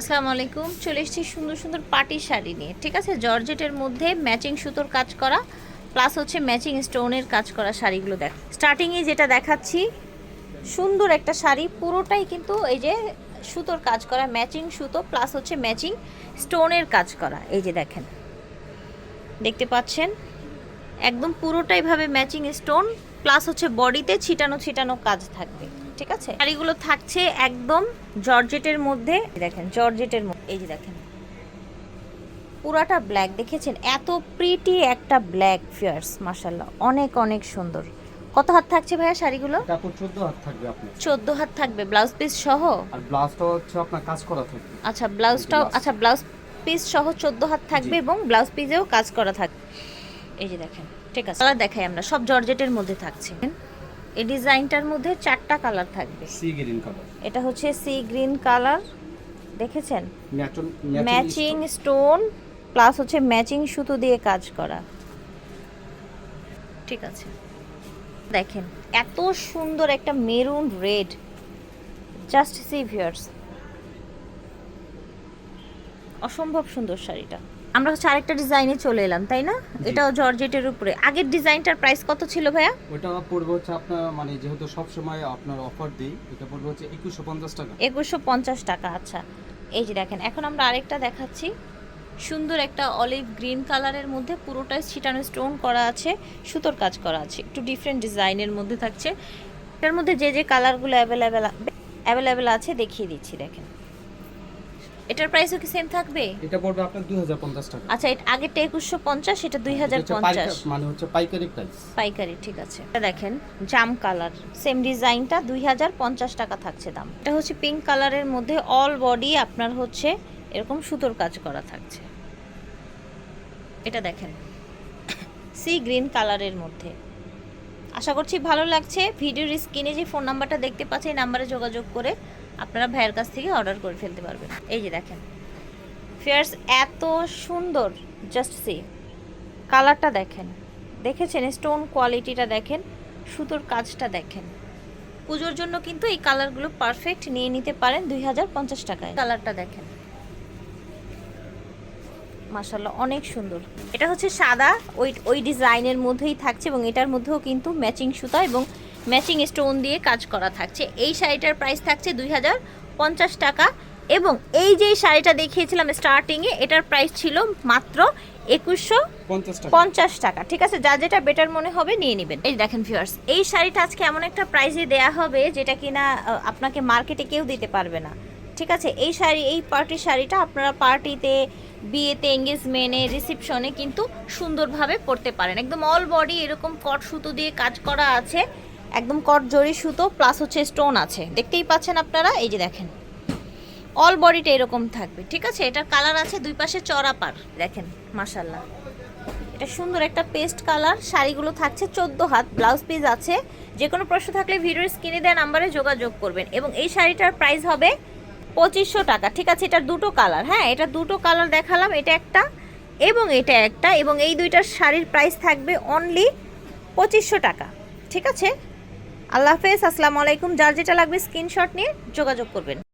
আসসালামু আলাইকুম। চলে এসেছি সুন্দর সুন্দর পার্টি শাড়ি নিয়ে, ঠিক আছে? জর্জেটের মধ্যে ম্যাচিং সুতোর কাজ করা প্লাস হচ্ছে ম্যাচিং স্টোনের কাজ করা শাড়িগুলো দেখ স্টার্টিংয়ে যেটা দেখাচ্ছি, সুন্দর একটা শাড়ি, পুরোটাই কিন্তু এই যে সুতোর কাজ করা, ম্যাচিং সুতো প্লাস হচ্ছে ম্যাচিং স্টোনের কাজ করা, এই যে দেখেন। দেখতে পাচ্ছেন? একদম পুরোটাইভাবে ম্যাচিং স্টোন প্লাস হচ্ছে বডিতে ছিটানো ছিটানো কাজ থাকবে। ঠিক আছে? শাড়িগুলো থাকছে একদম জর্জেটের মধ্যে। দেখেন জর্জেটের মধ্যে এই যে দেখেন। পুরাটা ব্ল্যাক দেখেছেন? এত প্রিটি একটা ব্ল্যাক ফিয়ার্স মাসাল্লাহ অনেক অনেক সুন্দর। কত হাত থাকছে ভাইয়া শাড়িগুলো? কাপড় চোদ্দ হাত থাকবে আপনার। চোদ্দ হাত থাকবে ব্লাউজ পিস সহ? আর ব্লাউজটা হচ্ছে আপনার কাজ করা থাকবে। আচ্ছা ব্লাউজটাও আচ্ছা ব্লাউজ পিস সহ চোদ্দ হাত থাকবে এবং ব্লাউজ পিসেও কাজ করা থাকবে। এই যে দেখেন ঠিক আছে। কালার দেখাই আমরা সব জর্জেটের মধ্যে থাকছে। এই ডিজাইনটার মধ্যে চারটা কালার থাকবে। সি গ্রিন কালার এটা হচ্ছে সি গ্রিন কালার দেখেছেন? ম্যাচিং স্টোন প্লাস হচ্ছে ম্যাচিং সুতো দিয়ে কাজ করা। ঠিক আছে। দেখেন এত সুন্দর একটা মেরুন রেড জাস্ট সি ভিয়ার্স অসম্ভব সুন্দর শাড়িটা। আমরা হচ্ছে আরেকটা ডিজাইনে চলে এলাম তাই না? এটাও জর্জেটের উপরে। আগের ডিজাইনটার প্রাইস কত ছিল ভাইয়া? ওটা পড়বে হচ্ছে আপনার মানে যেহেতু সব সময় আপনার অফার দিই এটা পড়বে হচ্ছে একুশশো পঞ্চাশ টাকা। একুশশো পঞ্চাশ টাকা আচ্ছা। এই যে দেখেন এখন আমরা আরেকটা দেখাচ্ছি। সুন্দর একটা অলিভ গ্রিন কালারের মধ্যে পুরোটাই ছিটানো স্টোন করা আছে সুতোর কাজ করা আছে। একটু ডিফারেন্ট ডিজাইনের মধ্যে থাকছে। এটার মধ্যে যে যে কালারগুলো অ্যাভেলেবেল অ্যাভেলেবেল আছে দেখিয়ে দিচ্ছি দেখেন। এটার প্রাইসও কি সেম থাকবে? এটা পড়বে আপনার দুই হাজার পঞ্চাশ টাকা। আচ্ছা এটা আগেরটা একুশশো পঞ্চাশ এটা দুই হাজার এটা হচ্ছে পঞ্চাশ। পাইকারি- মানে হচ্ছে পাইকারি প্রাইস পাইকারি ঠিক আছে। এটা দেখেন জাম কালার সেম ডিজাইনটা দুই হাজার পঞ্চাশ টাকা থাকছে দাম। এটা হচ্ছে পিঙ্ক কালারের মধ্যে অল বডি আপনার হচ্ছে এরকম সুতোর কাজ করা থাকছে। এটা দেখেন সি গ্রিন কালারের মধ্যে। আশা করছি ভালো লাগছে। ভিডিওর স্ক্রিনে যে ফোন নাম্বারটা দেখতে পাচ্ছেন এই নাম্বারে যোগাযোগ করে আপনারা ভাইয়ের কাছ থেকে অর্ডার করে ফেলতে পারবেন। এই যে দেখেন। ফেয়ার্স এত সুন্দর। জাস্ট সি কালারটা দেখেন। দেখেছেন? স্টোন কোয়ালিটিটা দেখেন। সুতোর কাজটা দেখেন। পুজোর জন্য কিন্তু এই কালারগুলো পারফেক্ট নিয়ে নিতে পারেন দুই হাজার পঞ্চাশ টাকায়। কালারটা দেখেন। মাশাল্লাহ অনেক সুন্দর। এটা হচ্ছে সাদা। ওই ওই ডিজাইনের মধ্যেই থাকছে এবং এটার মধ্যেও কিন্তু ম্যাচিং সুতা এবং ম্যাচিং স্টোন দিয়ে কাজ করা থাকছে। এই শাড়িটার প্রাইস থাকছে দুই হাজার পঞ্চাশ টাকা এবং এই যে শাড়িটা দেখিয়েছিলাম স্টার্টিংয়ে এটার প্রাইস ছিল মাত্র একুশশো পঞ্চাশ টাকা। ঠিক আছে যা যেটা বেটার মনে হবে নিয়ে নেবেন। এই দেখেন ভিউয়ার্স এই শাড়িটা আজকে এমন একটা প্রাইসে দেয়া হবে যেটা কিনা আপনাকে মার্কেটে কেউ দিতে পারবে না। ঠিক আছে এই শাড়ি এই পার্টি শাড়িটা আপনারা পার্টিতে বিয়েতে এঙ্গেজমেন্টে রিসেপশনে কিন্তু সুন্দরভাবে পরতে পারেন। একদম অল বডি এরকম কট সুতো দিয়ে কাজ করা আছে। একদম কট জরি সুতো প্লাস হচ্ছে স্টোন আছে। দেখতেই পাচ্ছেন আপনারা, এই যে দেখেন। অল বডিটা এরকম থাকবে, ঠিক আছে? এটার কালার আছে দুই পাশে চড়া পার দেখেন মাশাল্লাহ এটা সুন্দর একটা পেস্ট কালার শাড়িগুলো থাকছে চোদ্দ হাত ব্লাউজ পিস আছে। যে কোনো প্রশ্ন থাকলে ভিডিওর স্ক্রিনে দেওয়া নাম্বারে যোগাযোগ করবেন। এবং এই শাড়িটার প্রাইস হবে পঁচিশশো টাকা, ঠিক আছে? এটার দুটো কালার হ্যাঁ? এটা দুটো কালার দেখালাম, এটা একটা এবং এটা একটা, এবং এই দুইটার শাড়ির প্রাইস থাকবে অনলি পঁচিশশো টাকা, ঠিক আছে? আল্লাহ হাফেজ আসসালামু আলাইকুম। যার যেটা লাগবে স্ক্রিনশট নিয়ে যোগাযোগ করবেন।